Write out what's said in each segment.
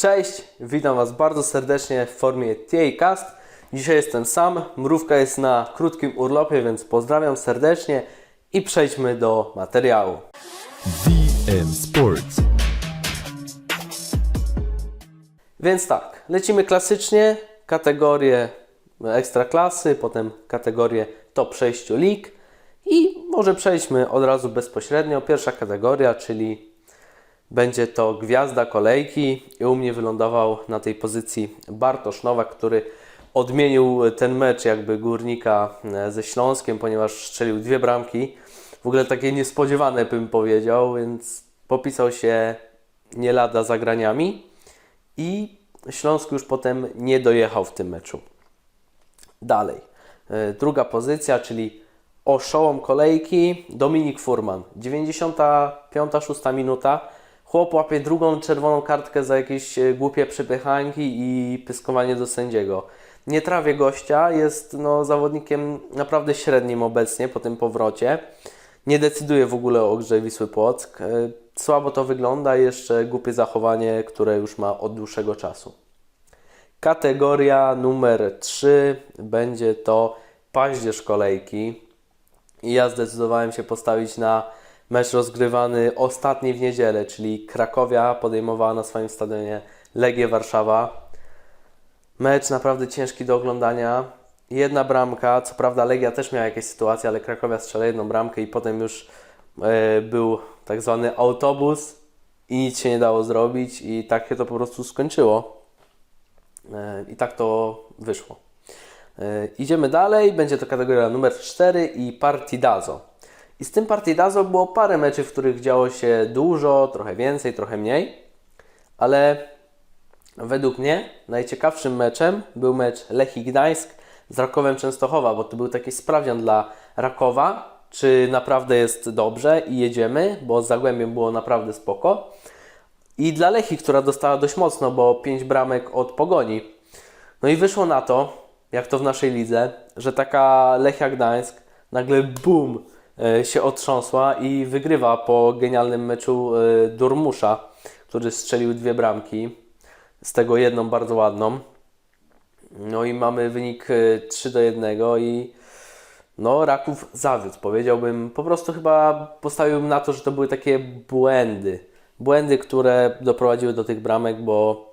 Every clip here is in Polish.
Cześć, witam Was bardzo serdecznie w formie TA Cast. Dzisiaj jestem sam, mrówka jest na krótkim urlopie, więc pozdrawiam serdecznie i przejdźmy do materiału. VM Sports. Więc tak, lecimy klasycznie, kategorie ekstraklasy, potem kategorie top 6 lig i może przejdźmy od razu bezpośrednio. Pierwsza kategoria, czyli będzie to gwiazda kolejki i u mnie wylądował na tej pozycji Bartosz Nowak, który odmienił ten mecz jakby Górnika e, ze Śląskiem, ponieważ strzelił dwie bramki. W ogóle takie niespodziewane bym powiedział, więc popisał się nie lada zagraniami i Śląsk już potem nie dojechał w tym meczu. Dalej. E, Druga pozycja, czyli oszołom kolejki Dominik Furman. 95-6 minuta. Chłop łapie drugą czerwoną kartkę za jakieś e, głupie przypychanki i pyskowanie do sędziego. Nie trawię gościa, jest no, zawodnikiem naprawdę średnim obecnie po tym powrocie. Nie decyduje w ogóle o grze Wisły Płock. E, Słabo to wygląda jeszcze głupie zachowanie, które już ma od dłuższego czasu. Kategoria numer 3 będzie to paździerz kolejki. I ja zdecydowałem się postawić na mecz rozgrywany ostatni w niedzielę, czyli Krakowia podejmowała na swoim stadionie Legię Warszawa. Mecz naprawdę ciężki do oglądania. Jedna bramka, co prawda Legia też miała jakieś sytuacje, ale Krakowia strzela jedną bramkę i potem już e, był tak zwany autobus i nic się nie dało zrobić i tak się to po prostu skończyło. E, I tak to wyszło. E, Idziemy dalej, będzie to kategoria numer 4 i Partidazo. I z tym Partidazo było parę meczy, w których działo się dużo, trochę więcej, trochę mniej, ale według mnie najciekawszym meczem był mecz Lechii Gdańsk z Rakowem Częstochowa, bo to był taki sprawdzian dla Rakowa, czy naprawdę jest dobrze i jedziemy, bo z Zagłębiem było naprawdę spoko. I dla Lechii, która dostała dość mocno, bo 5 bramek od Pogoni. No i wyszło na to, jak to w naszej lidze, że taka Lechia Gdańsk nagle e, się otrząsła i wygrywa po genialnym meczu e, Durmusza, który strzelił dwie bramki, z tego jedną bardzo ładną. No i mamy wynik e, 3 do 1 i no Raków zawiódł. Powiedziałbym, po prostu chyba postawiłbym na to, że to były takie błędy. Błędy, które doprowadziły do tych bramek, bo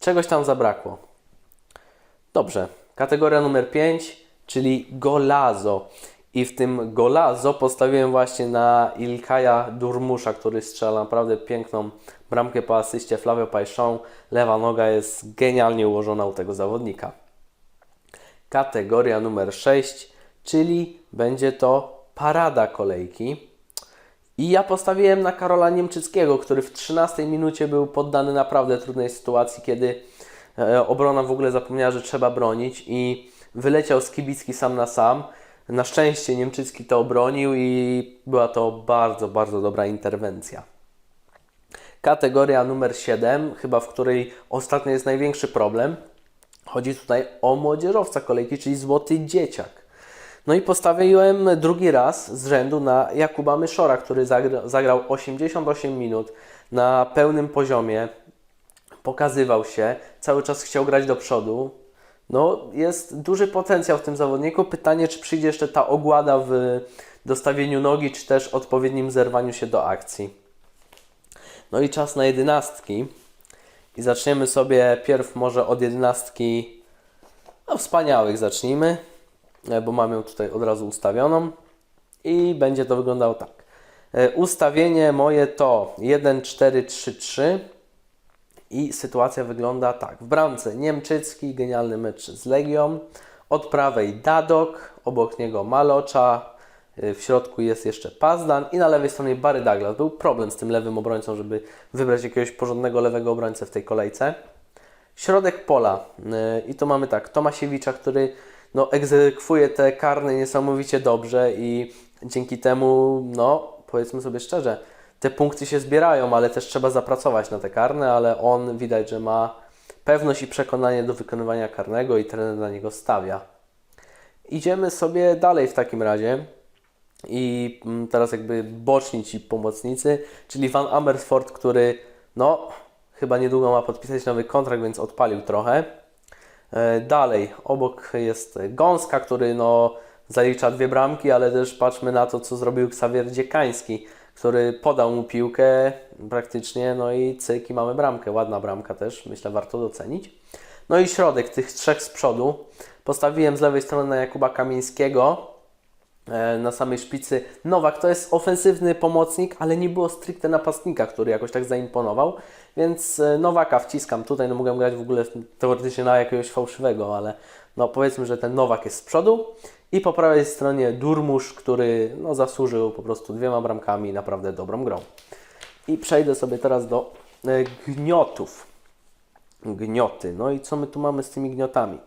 czegoś tam zabrakło. Dobrze, kategoria numer 5, czyli golazo. I w tym golazo postawiłem właśnie na Ilkaja Durmusza, który strzela naprawdę piękną bramkę po asyście Flavio Pajszą. Lewa noga jest genialnie ułożona u tego zawodnika. Kategoria numer 6, czyli będzie to parada kolejki. I ja postawiłem na Karola Niemczyckiego, który w 13 minucie był poddany naprawdę trudnej sytuacji, kiedy e, obrona w ogóle zapomniała, że trzeba bronić i wyleciał Skibicki sam na sam. Na szczęście Niemczycki to obronił i była to bardzo, bardzo dobra interwencja. Kategoria numer 7, chyba w której ostatnio jest największy problem. Chodzi tutaj o młodzieżowca kolejki, czyli złoty dzieciak. No i postawiłem drugi raz z rzędu na Jakuba Myszora, który zagra, zagrał 88 minut na pełnym poziomie. Pokazywał się, cały czas chciał grać do przodu. No, jest duży potencjał w tym zawodniku. Pytanie, czy przyjdzie jeszcze ta ogłada w dostawieniu nogi, czy też odpowiednim zerwaniu się do akcji. No i czas na jedenastki. I zaczniemy sobie pierw może od jedenastki no, wspaniałych zacznijmy, e, bo mam ją tutaj od razu ustawioną i będzie to wyglądało tak. E, Ustawienie moje to 1, 4, 3, 3 i sytuacja wygląda tak. W bramce Niemczycki, genialny mecz z Legią, od prawej Dadok, obok niego Malocza, y, w środku jest jeszcze Pazdan i na lewej stronie Barry Douglas. Był problem z tym lewym obrońcą, żeby wybrać jakiegoś porządnego lewego obrońcę w tej kolejce. Środek pola y, i to mamy tak, Tomasiewicza, który no, egzekwuje te karne niesamowicie dobrze i dzięki temu, no powiedzmy sobie szczerze, te punkty się zbierają, ale też trzeba zapracować na te karne, ale on widać, że ma pewność i przekonanie do wykonywania karnego i trener na niego stawia. Idziemy sobie dalej w takim razie i mm, teraz jakby boczni ci pomocnicy, czyli Van Amersfoort, który no chyba niedługo ma podpisać nowy kontrakt, więc odpalił trochę. E, Dalej, obok jest Gąska, który no, zalicza dwie bramki, ale też patrzmy na to, co zrobił Xavier Dziekański, który podał mu piłkę praktycznie, no i cyk i mamy bramkę. Ładna bramka też, myślę, warto docenić. No i środek tych trzech z przodu. Postawiłem z lewej strony na Jakuba Kamińskiego, na samej szpicy. Nowak to jest ofensywny pomocnik, ale nie było stricte napastnika, który jakoś tak zaimponował, więc e, Nowaka wciskam tutaj, no mogę grać w ogóle teoretycznie na jakiegoś fałszywego, ale no powiedzmy, że ten Nowak jest z przodu i po prawej stronie Durmusz, który no zasłużył po prostu dwiema bramkami naprawdę dobrą grą. I przejdę sobie teraz do e, gniotów. Gnioty. No i co my tu mamy z tymi gniotami?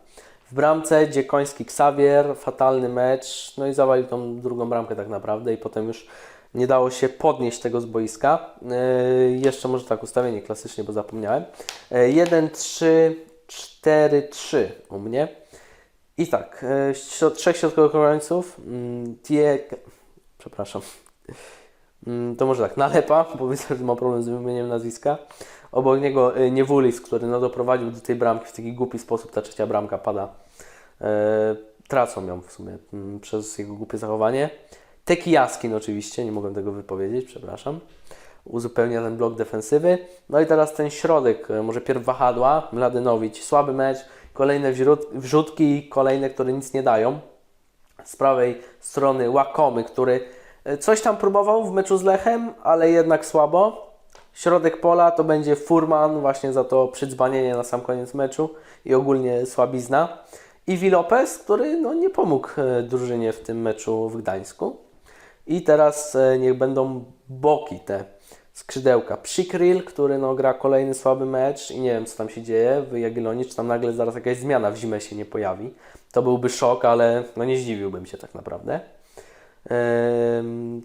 W bramce Dziekoński Xavier, fatalny mecz, no i zawalił tą drugą bramkę tak naprawdę i potem już nie dało się podnieść tego z boiska. Yy, jeszcze może tak ustawienie klasycznie, bo zapomniałem. Yy, 1, 3, 4, 3 u mnie. I tak, yy, trzech środkowych obrońców. Mm, Tie... Przepraszam. Mm, To może tak, Nalepa, bo widzę, że ma problem z wymienieniem nazwiska. Obok niego y, Niewulis, który no, doprowadził do tej bramki w taki głupi sposób. Ta trzecia bramka pada. E, tracą ją w sumie mm, przez jego głupie zachowanie. Teki Jaskin oczywiście, nie mogłem tego wypowiedzieć, przepraszam. Uzupełnia ten blok defensywy. No i teraz ten środek, e, może pierw wahadła, Mladenowic, słaby mecz, kolejne wrzut, wrzutki, kolejne, które nic nie dają z prawej strony Łakomy, który coś tam próbował w meczu z Lechem, ale jednak słabo. Środek pola to będzie Furman, właśnie za to przydzbanienie na sam koniec meczu i ogólnie słabizna. I Wi Lopez, który no, nie pomógł e, drużynie w tym meczu w Gdańsku. I teraz e, niech będą boki te skrzydełka. Przykryl, który no, gra kolejny słaby mecz i nie wiem co tam się dzieje w Jagiellonii, czy tam nagle zaraz jakaś zmiana w zimę się nie pojawi. To byłby szok, ale no, nie zdziwiłbym się tak naprawdę.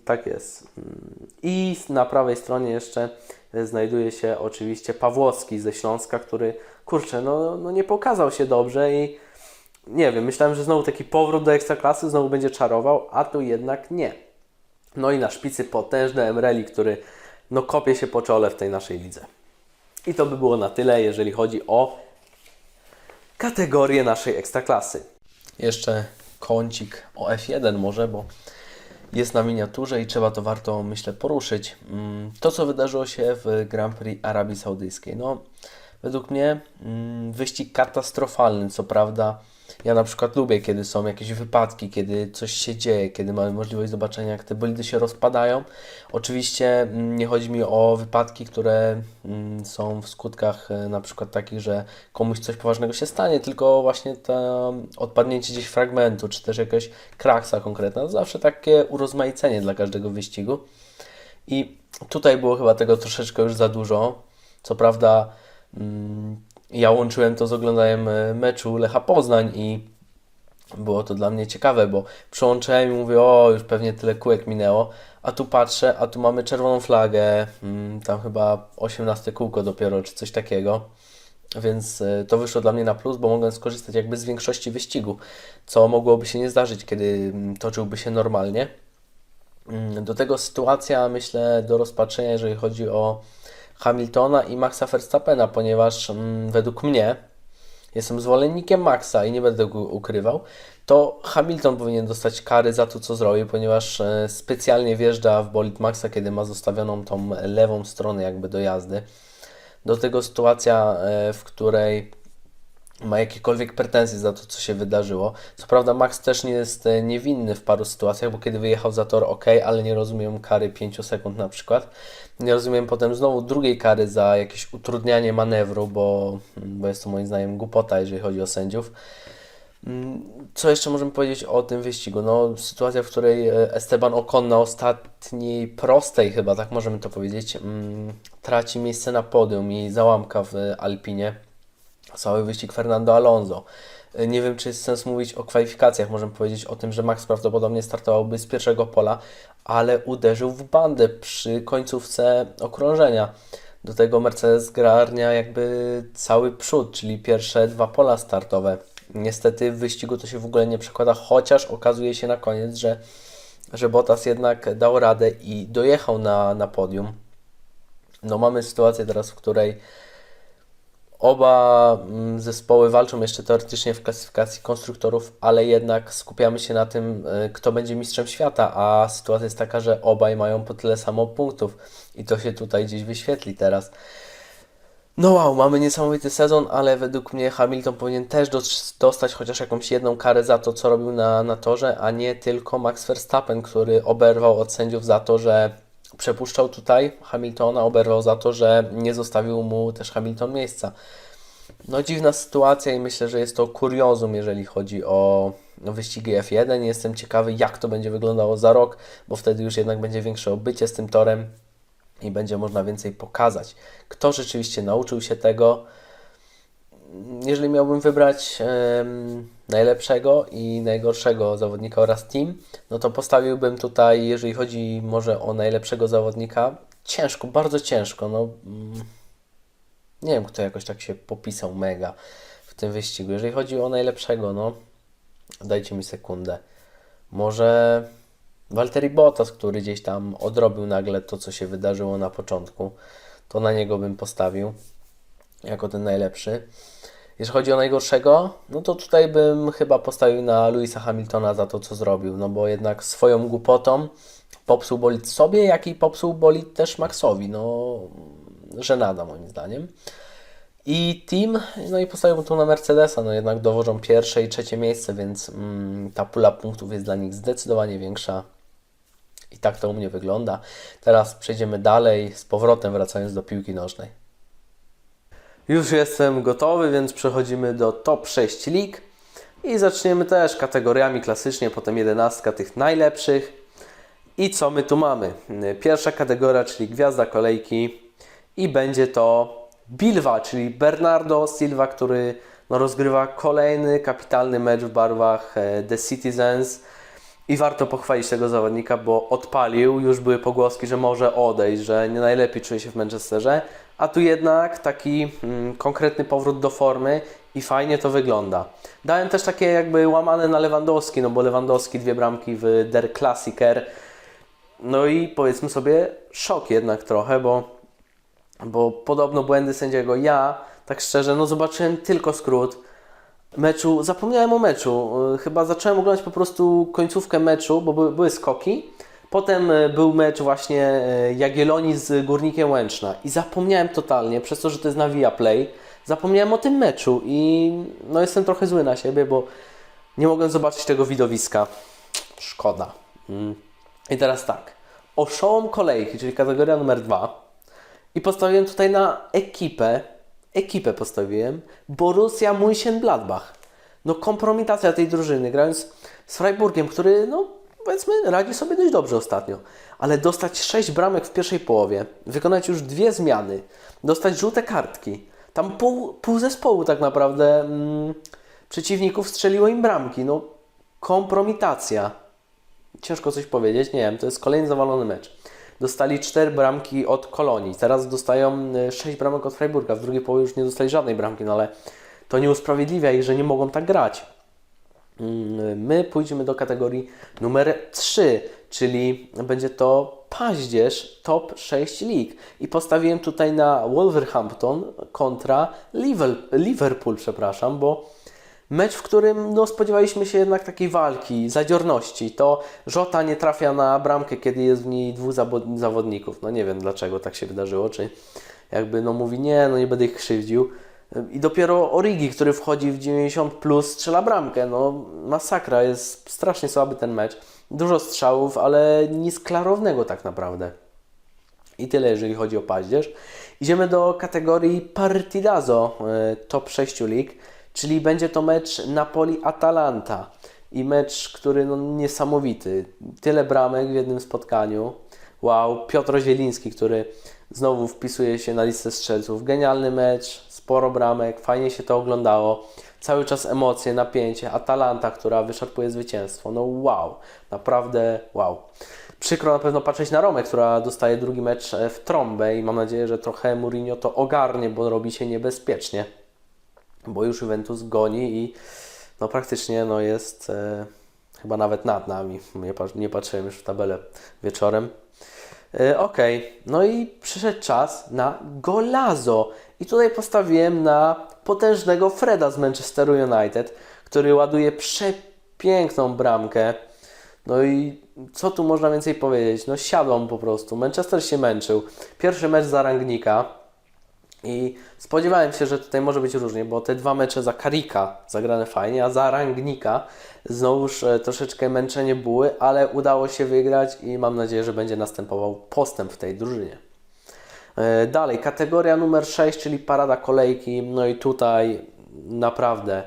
Tak jest. I na prawej stronie jeszcze znajduje się oczywiście Pawłowski ze Śląska, który kurczę, no, no nie pokazał się dobrze i nie wiem, myślałem, że znowu taki powrót do ekstraklasy, znowu będzie czarował, a tu jednak nie. No i na szpicy potężny Emreli, który no kopie się po czole w tej naszej lidze. I to by było na tyle, jeżeli chodzi o kategorię naszej ekstraklasy. Jeszcze kącik o F1 może, bo jest na miniaturze i trzeba to warto, myślę, poruszyć. Mm, To, co wydarzyło się w Grand Prix Arabii Saudyjskiej. No, według mnie mm, wyścig katastrofalny, co prawda. Ja na przykład lubię, kiedy są jakieś wypadki, kiedy coś się dzieje, kiedy mamy możliwość zobaczenia, jak te bolidy się rozpadają. Oczywiście mm, nie chodzi mi o wypadki, które mm, są w skutkach e, na przykład takich, że komuś coś poważnego się stanie, tylko właśnie to odpadnięcie gdzieś fragmentu, czy też jakaś kraksa konkretna. To zawsze takie urozmaicenie dla każdego wyścigu. I tutaj było chyba tego troszeczkę już za dużo. Co prawda, mm, ja łączyłem to z oglądaniem e, meczu Lecha Poznań i było to dla mnie ciekawe, bo przyłączyłem i mówię, o, już pewnie tyle kółek minęło, a tu patrzę, a tu mamy czerwoną flagę, mm, tam chyba 18 kółko dopiero, czy coś takiego. Więc e, to wyszło dla mnie na plus, bo mogłem skorzystać jakby z większości wyścigu, co mogłoby się nie zdarzyć, kiedy mm, toczyłby się normalnie. Mm, Do tego sytuacja, myślę, do rozpatrzenia, jeżeli chodzi o Hamiltona i Maxa Verstappena, ponieważ mm, według mnie, jestem zwolennikiem Maxa i nie będę go ukrywał, to Hamilton powinien dostać kary za to, co zrobił, ponieważ e, specjalnie wjeżdża w bolid Maxa, kiedy ma zostawioną tą lewą stronę jakby do jazdy. Do tego sytuacja, e, w której ma jakiekolwiek pretensje za to, co się wydarzyło. Co prawda Max też nie jest e, niewinny w paru sytuacjach, bo kiedy wyjechał za tor, ok, ale nie rozumiem kary 5 sekund na przykład. Nie rozumiem potem znowu drugiej kary za jakieś utrudnianie manewru, bo, bo jest to moim zdaniem głupota, jeżeli chodzi o sędziów. Mm, Co jeszcze możemy powiedzieć o tym wyścigu? No, sytuacja, w której e, Esteban Ocon na ostatniej prostej, chyba tak możemy to powiedzieć, mm, traci miejsce na podium i załamka w Alpinie. Cały wyścig Fernando Alonso. E, Nie wiem, czy jest sens mówić o kwalifikacjach. Możemy powiedzieć o tym, że Max prawdopodobnie startowałby z pierwszego pola, ale uderzył w bandę przy końcówce okrążenia. Do tego Mercedes garnia jakby cały przód, czyli pierwsze dwa pola startowe. Niestety w wyścigu to się w ogóle nie przekłada, chociaż okazuje się na koniec, że, że Bottas jednak dał radę i dojechał na, na podium. No mamy sytuację teraz, w której Oba mm, zespoły walczą jeszcze teoretycznie w klasyfikacji konstruktorów, ale jednak skupiamy się na tym, y, kto będzie mistrzem świata, a sytuacja jest taka, że obaj mają po tyle samo punktów i to się tutaj gdzieś wyświetli teraz. No wow, mamy niesamowity sezon, ale według mnie Hamilton powinien też dos- dostać chociaż jakąś jedną karę za to, co robił na, na torze, a nie tylko Max Verstappen, który oberwał od sędziów za to, że przepuszczał tutaj Hamiltona, oberwał za to, że nie zostawił mu też Hamilton miejsca. No dziwna sytuacja i myślę, że jest to kuriozum, jeżeli chodzi o wyścigi F1. Jestem ciekawy, jak to będzie wyglądało za rok, bo wtedy już jednak będzie większe obycie z tym torem i będzie można więcej pokazać. Kto rzeczywiście nauczył się tego? Jeżeli miałbym wybrać najlepszego i najgorszego zawodnika oraz team, no to postawiłbym tutaj, jeżeli chodzi może o najlepszego zawodnika, ciężko, bardzo ciężko. No, mm, nie wiem, kto jakoś tak się popisał mega w tym wyścigu. Jeżeli chodzi o najlepszego, no dajcie mi sekundę. Może Walteri Bottas, który gdzieś tam odrobił nagle to, co się wydarzyło na początku, to na niego bym postawił jako ten najlepszy. Jeżeli chodzi o najgorszego, no to tutaj bym chyba postawił na Louisa Hamiltona za to, co zrobił, no bo jednak swoją głupotą popsuł bolid sobie, jak i popsuł bolid też Maxowi, no żenada moim zdaniem. I team, no i postawiłbym tu na Mercedesa, no jednak dowożą pierwsze i trzecie miejsce, więc mm, ta pula punktów jest dla nich zdecydowanie większa. I tak to u mnie wygląda. Teraz przejdziemy dalej, z powrotem wracając do piłki nożnej. Już jestem gotowy, więc przechodzimy do top 6 lig i zaczniemy też kategoriami klasycznie, potem 11 tych najlepszych. I co my tu mamy? Pierwsza kategoria, czyli gwiazda kolejki i będzie to Bilwa, czyli Bernardo Silva, który no, rozgrywa kolejny kapitalny mecz w barwach e, The Citizens. I warto pochwalić tego zawodnika, bo odpalił, już były pogłoski, że może odejść, że nie najlepiej czuje się w Manchesterze, a tu jednak taki mm, konkretny powrót do formy i fajnie to wygląda. Dałem też takie jakby łamane na Lewandowski, no bo Lewandowski dwie bramki w Der Klassiker. No i powiedzmy sobie szok jednak trochę, bo bo podobno błędy sędziego. Ja, tak szczerze, no zobaczyłem tylko skrót meczu, zapomniałem o meczu. Chyba zacząłem oglądać po prostu końcówkę meczu, bo były skoki. Potem yy, był mecz właśnie yy, Jagiellonii z Górnikiem Łęczna i zapomniałem totalnie, przez to, że to jest na Viaplay, zapomniałem o tym meczu i no jestem trochę zły na siebie, bo nie mogłem zobaczyć tego widowiska. Szkoda. Mm. I teraz tak. Oszołom kolejki, czyli kategoria numer dwa. I postawiłem tutaj na ekipę, ekipę postawiłem, Borussia Mönchengladbach. No kompromitacja tej drużyny, grając z Freiburgiem, który no powiedzmy radzi sobie dość dobrze ostatnio. Ale dostać 6 bramek w pierwszej połowie, wykonać już dwie zmiany, dostać żółte kartki. Tam pół, pół zespołu tak naprawdę mm, przeciwników strzeliło im bramki. No kompromitacja. Ciężko coś powiedzieć, nie wiem, to jest kolejny zawalony mecz dostali 4 bramki od Kolonii. Teraz dostają 6 bramek od Freiburga. W drugiej połowie już nie dostali żadnej bramki, no ale to nie usprawiedliwia ich, że nie mogą tak grać. Mm, My pójdziemy do kategorii numer 3, czyli będzie to paździerz top 6 lig. I postawiłem tutaj na Wolverhampton kontra Liver- Liverpool, przepraszam, bo Mecz, w którym no, spodziewaliśmy się jednak takiej walki, zadziorności. To Żota nie trafia na bramkę, kiedy jest w niej dwóch zawodników. No nie wiem dlaczego tak się wydarzyło, czy jakby no mówi nie, no nie będę ich krzywdził. I dopiero Origi, który wchodzi w 90 plus strzela bramkę. No masakra, jest strasznie słaby ten mecz. Dużo strzałów, ale nic klarownego tak naprawdę. I tyle, jeżeli chodzi o paździerz. Idziemy do kategorii Partidazo, e, top 6 lig, czyli będzie to mecz Napoli-Atalanta. I mecz, który no, niesamowity. Tyle bramek w jednym spotkaniu. Wow, Piotr Zieliński, który znowu wpisuje się na listę strzelców. Genialny mecz, sporo bramek, fajnie się to oglądało. Cały czas emocje, napięcie. Atalanta, która wyszarpuje zwycięstwo. No wow, naprawdę wow. Przykro na pewno patrzeć na Romę, która dostaje drugi mecz e, w trąbę i mam nadzieję, że trochę Mourinho to ogarnie, bo robi się niebezpiecznie. Bo już Juventus goni i no praktycznie no jest e, chyba nawet nad nami. Nie, nie patrzyłem już w tabelę wieczorem. E, Okej, no i przyszedł czas na Golazo. I tutaj postawiłem na potężnego Freda z Manchesteru United, który ładuje przepiękną bramkę. No i co tu można więcej powiedzieć? No siadłam po prostu. Manchester się męczył. Pierwszy mecz za Rangnika. I spodziewałem się, że tutaj może być różnie, bo te dwa mecze za Karika zagrane fajnie, a za Rangnika znowuż e, troszeczkę męczenie były, ale udało się wygrać i mam nadzieję, że będzie następował postęp w tej drużynie. E, Dalej, kategoria numer 6, czyli parada kolejki. No i tutaj naprawdę,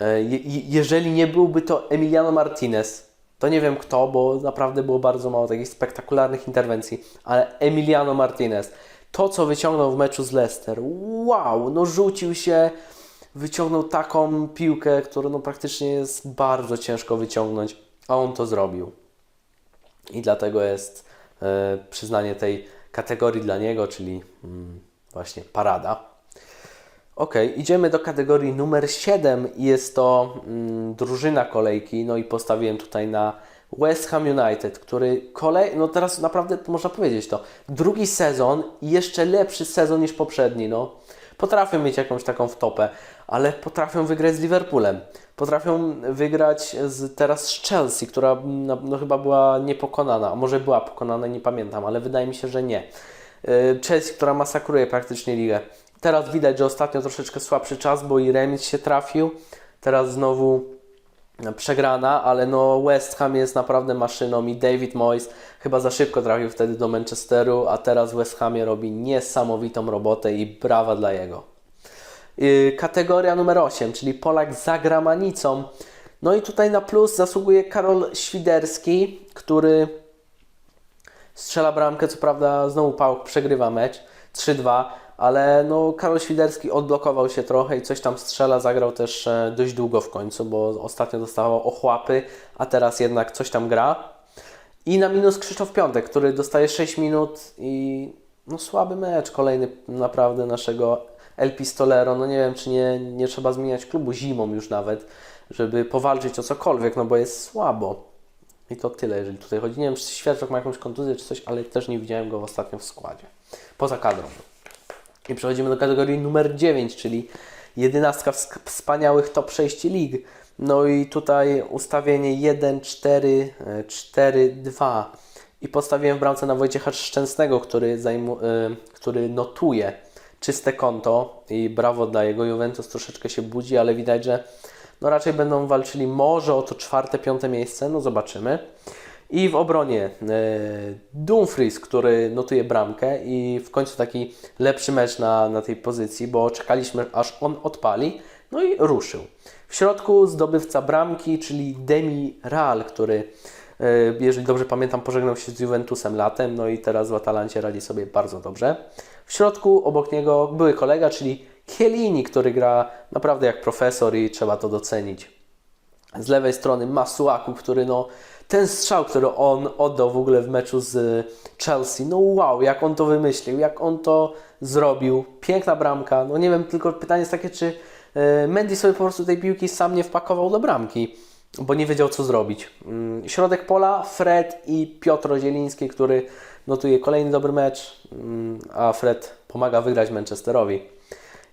e, je, je- jeżeli nie byłby to Emiliano Martinez, to nie wiem kto, bo naprawdę było bardzo mało takich spektakularnych interwencji, ale Emiliano Martinez, to co wyciągnął w meczu z Leicester, wow, no rzucił się, wyciągnął taką piłkę, którą no praktycznie jest bardzo ciężko wyciągnąć, a on to zrobił. I dlatego jest e, przyznanie tej kategorii dla niego, czyli mm, właśnie parada. Ok, idziemy do kategorii numer 7 i jest to mm, drużyna kolejki. No i postawiłem tutaj na West Ham United, który kolej, no teraz naprawdę można powiedzieć to, drugi sezon i jeszcze lepszy sezon niż poprzedni. No. Potrafią mieć jakąś taką wtopę, ale potrafią wygrać z Liverpoolem. Potrafią wygrać z, teraz z Chelsea, która no, no, chyba była niepokonana, a może była pokonana, nie pamiętam, ale wydaje mi się, że nie. Yy, Chelsea, która masakruje praktycznie ligę. Teraz widać, że ostatnio troszeczkę słabszy czas, bo i remis się trafił. Teraz znowu przegrana, ale no West Ham jest naprawdę maszyną i David Moyes chyba za szybko trafił wtedy do Manchesteru, a teraz West Hamie robi niesamowitą robotę i brawa dla jego. Yy, Kategoria numer 8, czyli Polak za gramanicą. No i tutaj na plus zasługuje Karol Świderski, który strzela bramkę, co prawda znowu Pałk przegrywa mecz 3-2, ale no Karol Świderski odblokował się trochę i coś tam strzela, zagrał też e, dość długo w końcu, bo ostatnio dostawał ochłapy, a teraz jednak coś tam gra. I na minus Krzysztof Piątek, który dostaje 6 minut i no słaby mecz, kolejny naprawdę naszego El Pistolero. No nie wiem, czy nie, nie trzeba zmieniać klubu zimą już nawet, żeby powalczyć o cokolwiek, no bo jest słabo. I to tyle, jeżeli tutaj chodzi. Nie wiem, czy Światłok ma jakąś kontuzję czy coś, ale też nie widziałem go ostatnio w składzie. Poza kadrą. I przechodzimy do kategorii numer 9, czyli jedenastka ws- wspaniałych top 6 lig. No i tutaj ustawienie 1, 4, e, 4, 2. I postawiłem w bramce na Wojciecha Szczęsnego, który, zajmu, e, który notuje czyste konto i brawo dla jego. Juventus troszeczkę się budzi, ale widać, że no raczej będą walczyli może o to czwarte, piąte miejsce, no zobaczymy. I w obronie e, Dumfries, który notuje bramkę i w końcu taki lepszy mecz na, na tej pozycji, bo czekaliśmy aż on odpali, no i ruszył. W środku zdobywca bramki, czyli Demi Real, który, jeżeli dobrze pamiętam, pożegnał się z Juventusem latem, no i teraz w Atalancie radzi sobie bardzo dobrze. W środku obok niego były kolega, czyli Chiellini, który gra naprawdę jak profesor i trzeba to docenić. Z lewej strony Masuaku, który no ten strzał, który on oddał w ogóle w meczu z Chelsea, no wow, jak on to wymyślił, jak on to zrobił, piękna bramka, no nie wiem, tylko pytanie jest takie, czy e, Mendy sobie po prostu tej piłki sam nie wpakował do bramki, bo nie wiedział co zrobić. Mm, Środek pola, Fred i Piotr Zieliński, który notuje kolejny dobry mecz, mm, a Fred pomaga wygrać Manchesterowi.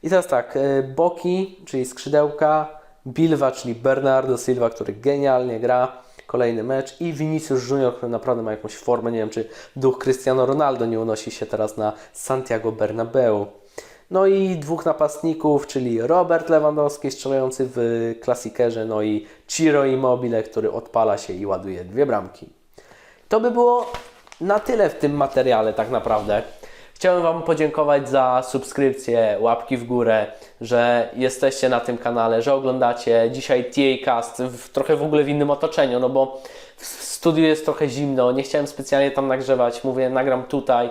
I teraz tak, e, boki, czyli skrzydełka, Bilwa, czyli Bernardo Silva, który genialnie gra, kolejny mecz i Vinicius Junior, który naprawdę ma jakąś formę, nie wiem czy duch Cristiano Ronaldo nie unosi się teraz na Santiago Bernabeu. No i dwóch napastników, czyli Robert Lewandowski strzelający w klasikerze, no i Ciro Immobile, który odpala się i ładuje dwie bramki. To by było na tyle w tym materiale tak naprawdę. Chciałem Wam podziękować za subskrypcję, łapki w górę, że jesteście na tym kanale, że oglądacie dzisiaj TA Cast w, trochę w ogóle w innym otoczeniu, no bo w studiu jest trochę zimno, nie chciałem specjalnie tam nagrzewać, mówię nagram tutaj.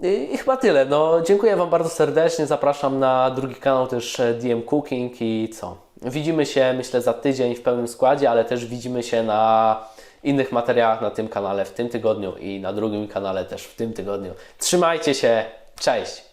I, chyba tyle. No, dziękuję Wam bardzo serdecznie. Zapraszam na drugi kanał też e, DM Cooking i co? Widzimy się myślę za tydzień w pełnym składzie, ale też widzimy się na innych materiałach na tym kanale w tym tygodniu i na drugim kanale też w tym tygodniu. Trzymajcie się. Cześć!